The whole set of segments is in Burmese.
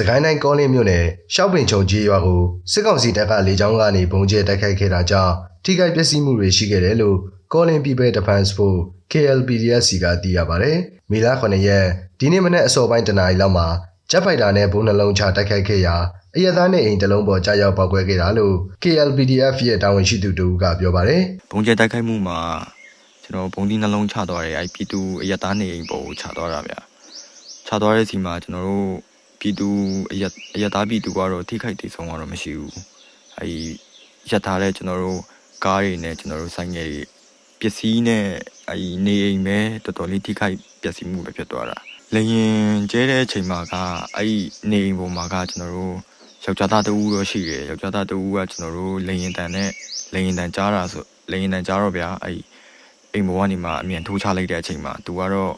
စကိုင်းတိုင်းကောလင်းမြို့နယ်ရှောက်ပင်ချုံကြီးရွာကိုစစ်ကောင်စီတပ်ကလေကြောင်းကနေပုံကျဲတိုက်ခိုက်ခဲ့တာကြောင့်ထိခိုက်ပျက်စီးမှုတွေရှိခဲ့တယ်လို့ကောလင်း People Defense Force KLPDSC ကသိရပါတယ်။မေလ9ရက်ဒီနေ့မနက်အစောပိုင်းတနာရီလောက်မှာဂျက်ဖိုက်တာနဲ့ဘုံနှလုံးချတိုက်ခိုက်ခဲ့ရာအရက်သားနဲ့အိမ်တစ်လုံးပေါ်ကြားရောက်ပောက်ကွဲခဲ့တာလို့ KLPDF ရဲ့တာဝန်ရှိသူတို့ကပြောပါတယ်။ဘုံကျဲတိုက်ခိုက်မှုမှာကျွန်တော်ဘုံဒီနှလုံးချသွားတယ်အဲ့ပြည်သူအရက်သားနေအိမ်ပေါ်ကိုချသွားတာဗျာချသွားတဲ့စီမှာကျွန်တော်တို့ ပြည်သူအရက်အရက်သားပြည်သူကတော့ထိခိုက်ဒေဆုံးကတော့မရှိဘူးအဲ့ရက်ထားတဲ့ကျွန်တော်တို့ကားတွေနဲ့ကျွန်တော်တို့ဆိုင်ငယ်တွေပစ္စည်းနဲ့အဲ့နေအိမ်ပဲတော်တော်လေးထိခိုက်ပျက်စီးမှုပဲဖြစ်သွားတာလေရင်ကျဲတဲ့အချိန်မှာကအဲ့နေအိမ်ပေါ်မှာကကျွန်တော်တို့ယောက်ျားသားတဦးတော့ရှိတယ်ယောက်ျားသားတဦးကကျွန်တော်တို့လေရင်တန်နဲ့လိန်ရင်တန်ကြားတာဆိုလိန်ရင်တန်ကြားတော့ဗျာအဲ့အိမ်ဘဝကနေမှအမြန်ထိုးချလိုက်တဲ့အချိန်မှာ तू ကတော့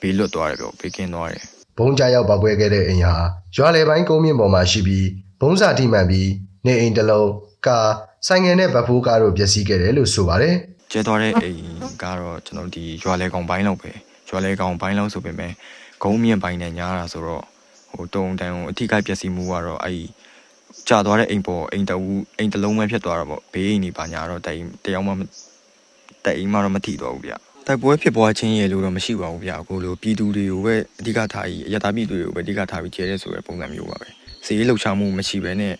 ဘေးလွတ်သွားတယ်ပြောဘေးကင်းသွားတယ် ဘုံကြားရောက်ပောက်ကွဲခဲ့တဲ့အိမ်ဟာရွာလယ်ပိုင်းကုန်းမြင့်ပေါ်မှာရှိပြီးဘုံစာထိမှန်ပြီးနေအိမ်တစ်လုံးကားဆိုင်ငယ်နဲ့ဗဖိုးကားတို့ပျက်စီးခဲ့တယ်လို့ဆိုပါတယ်ကျဲသွားတဲ့အိမ်ကတော့ကျွန်တော်ဒီရွာလေကောင်ပိုင်းလောက်ပဲရွာလေကောင်ပိုင်းလောက်ဆိုပေမဲ့ဂုံးမြင့်ပိုင်းနဲ့ညားတာဆိုတော့ဟိုတုံတန်ကိုအထိကိုက်ပျက်စီးမှုကတော့အဲ့ကြာသွားတဲ့အိမ်ပေါ်အိမ်တဝူးအိမ်တစ်လုံးပဲဖြစ်သွားတာပေါ့ဘေးအိမ်ကြီးပါညာတော့တိုင်တယောက်မှမတိုင်အိမ်မှတော့မထိတော့ဘူးဗျ တိုက်ပွဲဖြစ်ပွားခြင်းရေလို့တော့မရှိပါဘူးဗျာကိုလိုပြည်သူတွေကိုပဲအဓိကထားပြီးအရတာပြည်သူတွေကိုပဲအဓိကထားပြီးကျဲတဲ့ဆိုတဲ့ပုံစံမျိုးပါပဲစီရေးလှုပ်ရှားမှုမရှိဘဲနဲ့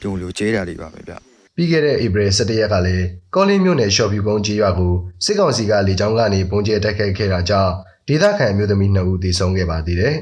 ဒီလိုကျဲတာတွေပါပဲဗျာပြီးခဲ့တဲ့ဧပြီ17ရက်ကလည်းကောလင်းမြို့နယ်ရှော့ဖြူကုန်းကြီးရွာကိုစစ်ကောင်စီကလေကြောင်းကနေပုံကျဲတိုက်ခိုက်ခဲ့တာကြောင့်ဒေသခံအမျိုးသမီး2ဦးသေဆုံးခဲ့ပါသေးတယ်